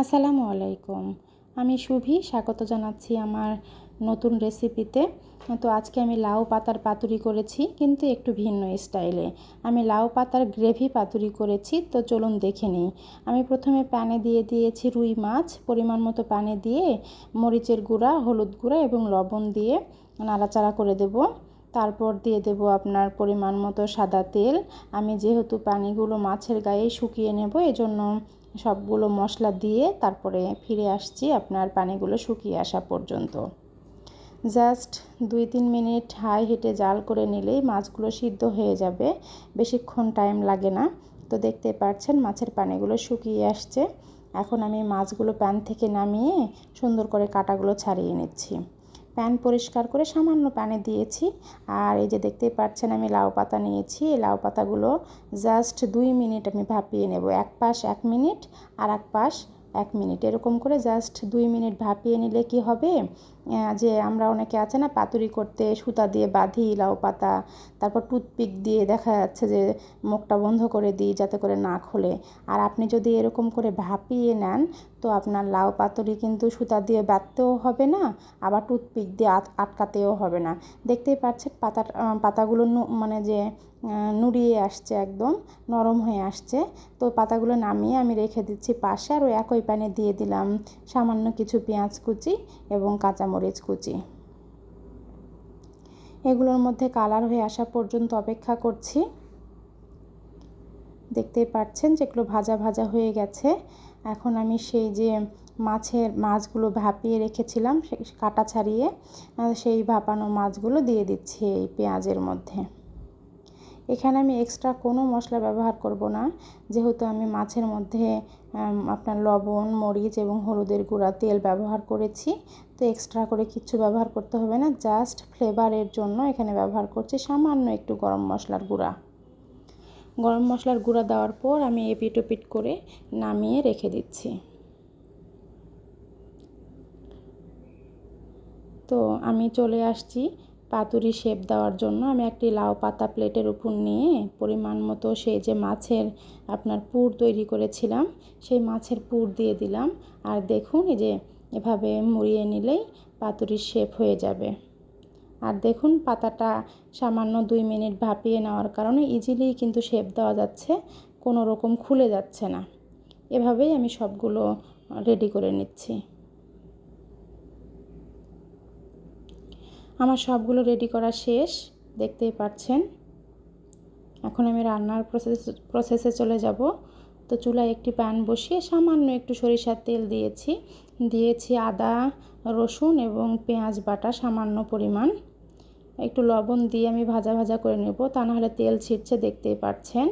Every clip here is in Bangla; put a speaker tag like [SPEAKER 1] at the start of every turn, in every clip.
[SPEAKER 1] আসসালামু আলাইকুম। আমি শুভি, স্বাগত জানাচ্ছি আমার নতুন রেসিপিতে। তো আজকে আমি লাউ পাতার পাতুরি করেছি, কিন্তু একটু ভিন্ন স্টাইলে। আমি লাউ পাতার গ্রেভি পাতুরি করেছি, তো চলুন দেখে নিই। আমি প্রথমে প্যানে দিয়ে দিয়েছি রুই মাছ, পরিমাণ মতো প্যানে দিয়ে মরিচের গুঁড়া, হলুদ গুঁড়া এবং লবণ দিয়ে নাড়াচাড়া করে দেবো। তারপর দিয়ে দেব আপনার পরিমাণ মতো সাদা তেল। আমি যেহেতু পানিগুলো মাছের গায়ে শুকিয়ে নেব, এজন্য সবগুলো মশলা দিয়ে তারপরে ফিরে আসছি আপনার পানিগুলো শুকিয়ে আসা পর্যন্ত। জাস্ট দুই তিন মিনিট হাই হিটে জাল করে নিলেই মাছগুলো সিদ্ধ হয়ে যাবে। বেশিক্ষণ টাইম লাগে না। তো দেখতে পাচ্ছেন মাছের পানিগুলো শুকিয়ে আসছে। এখন আমি মাছগুলো প্যান থেকে নামিয়ে সুন্দর করে কাটাগুলো ছাড়িয়ে নিচ্ছি। প্যান পরিষ্কার করে সামান্য প্যানে দিয়েছি। আর এই যে দেখতেই পাচ্ছেন, আমি লাউ পাতা নিয়েছি। এই লাউ পাতাগুলো জাস্ট দুই মিনিট আমি ভাপিয়ে নেব। এক পাশ এক মিনিট আর এক পাশ এক মিনিট। এরকম করে জাস্ট দুই মিনিট ভাপিয়ে নিলে কি হবে? যে আমরা অনেকে আছে না, পাতুরি করতে, সুতা দিয়ে বাঁধি লাউ পাতা, তারপর টুথপিক দিয়ে দেখা যাচ্ছে যে মুখটা বন্ধ করে দিই যাতে করে না খোলে। আর আপনি যদি এরকম করে ভাপিয়ে নেন, তো আপনার লাউ পাতুরি কিন্তু সুতা দিয়ে বাঁধতেও হবে না, আবার টুথপিক দিয়ে আটকাতেও হবে না। দেখতেই পাচ্ছেন পাতা পাতাগুলো মানে যে নুড়িয়ে আসছে একদম, নরম হয়ে আসছে। তো পাতাগুলো নামিয়ে আমি রেখে দিচ্ছি পাশে, আর ওই একই প্যানে দিয়ে দিলাম সামান্য কিছু পেঁয়াজ কুচি এবং কাঁচামরিচ। কুচি। এগুলোর মধ্যে কালার হয়ে আসা পর্যন্ত অপেক্ষা করছি। দেখতেই পাচ্ছেন যেগুলো ভাজা ভাজা হয়ে গেছে। এখন আমি সেই যে মাছের মাছগুলো ভাপিয়ে রেখেছিলাম কাটা ছাড়িয়ে, সেই ভাপানো মাছগুলো দিয়ে দিচ্ছি এই পেঁয়াজের মধ্যে। এখানে আমি এক্সট্রা কোনো মশলা ব্যবহার করব না। যেহেতু আমি মাছের মধ্যে আপনার লবণ, মরিচ এবং হলুদের গুঁড়া, তেল ব্যবহার করেছি। তো এক্সট্রা করে কিচ্ছু ব্যবহার করতে হবে না জাস্ট ফ্লেভারের জন্য এখানে ব্যবহার করছি সামান্য একটু গরম মশলার গুঁড়া। গরম মশলার গুঁড়া দেওয়ার পর আমি এপিট ওপিট করে নামিয়ে রেখে দিচ্ছি। তো আমি চলে আসছি পাতুরি শেপ দেওয়ার জন্য আমি একটি লাউ পাতা প্লেটের উপর নিয়ে পরিমাণ মতো সেই যে মাছের আপনার পুর তৈরি করেছিলাম, সেই মাছের পুর দিয়ে দিলাম। আর দেখুন, এই যে এভাবে মুড়িয়ে নিলেই পাতুরির শেপ হয়ে যাবে। আর দেখুন, পাতাটা সামান্য দুই মিনিট ভাপিয়ে নেওয়ার কারণে ইজিলি কিন্তু শেপ দেওয়া যাচ্ছে, কোনো রকম খুলে যাচ্ছে না। এভাবেই আমি সবগুলো রেডি করে নিচ্ছি। আমার সবগুলো রেডি করা শেষ, দেখতেই পাচ্ছেন। এখন আমি রান্নার প্রসেস প্রসেসে চলে যাব। তো চুলায় একটি প্যান বসিয়ে সামান্য একটু সরিষার তেল দিয়েছি। দিয়েছি আদা, রসুন এবং পেঁয়াজ বাটা সামান্য পরিমাণ। একটু লবণ দিয়ে আমি ভাজা ভাজা করে নেব, তা নাহলে তেল ছিটছে, দেখতেই পাচ্ছেন।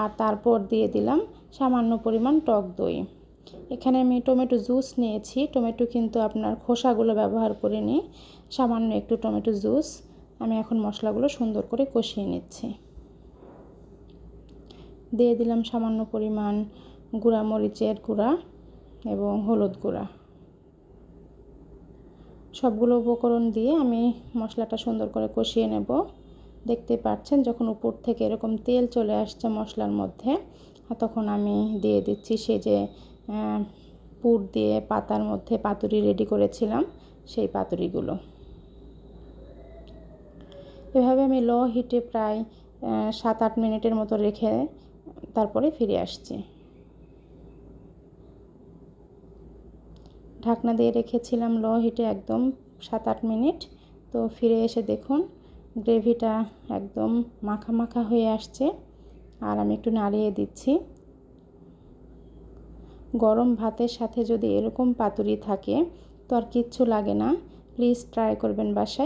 [SPEAKER 1] আর তারপর দিয়ে দিলাম সামান্য পরিমাণ টক দই। এখানে আমি টমেটো জুস নিয়েছি। টমেটো কিন্তু আপনার খোসাগুলো ব্যবহার করিনি সামান্য একটু টমেটো জুস আমি এখন মশলাগুলো সুন্দর করে কষিয়ে নিচ্ছি। দিয়ে দিলাম সামান্য পরিমাণ গুঁড়া মরিচের গুঁড়া এবং হলুদ গুঁড়া। সবগুলো উপকরণ দিয়ে আমি মশলাটা সুন্দর করে কষিয়ে নেব। দেখতে পাচ্ছেন যখন উপর থেকে এরকম তেল চলে আসছে মশলার মধ্যে, তখন আমি দিয়ে দিচ্ছি সে যে পুর দিয়ে পাতার মধ্যে পাতুরি রেডি করেছিলাম, সেই পাতুরিগুলো। এভাবে আমি লো হিটে প্রায় সাত আট মিনিটের মতো রেখে তারপরে ফিরে আসছি। ঢাকনা দিয়ে রেখেছিলাম লো হিটে একদম সাত আট মিনিট। তো ফিরে এসে দেখুন গ্রেভিটা একদম মাখা মাখা হয়ে আসছে। আর আমি একটু নাড়িয়ে দিচ্ছি। গরম ভাতের সাথে যদি এরকম পাতুরি থাকে, তো আর কিচ্ছু লাগে না। প্লিজ ট্রাই করবেন বাসায়।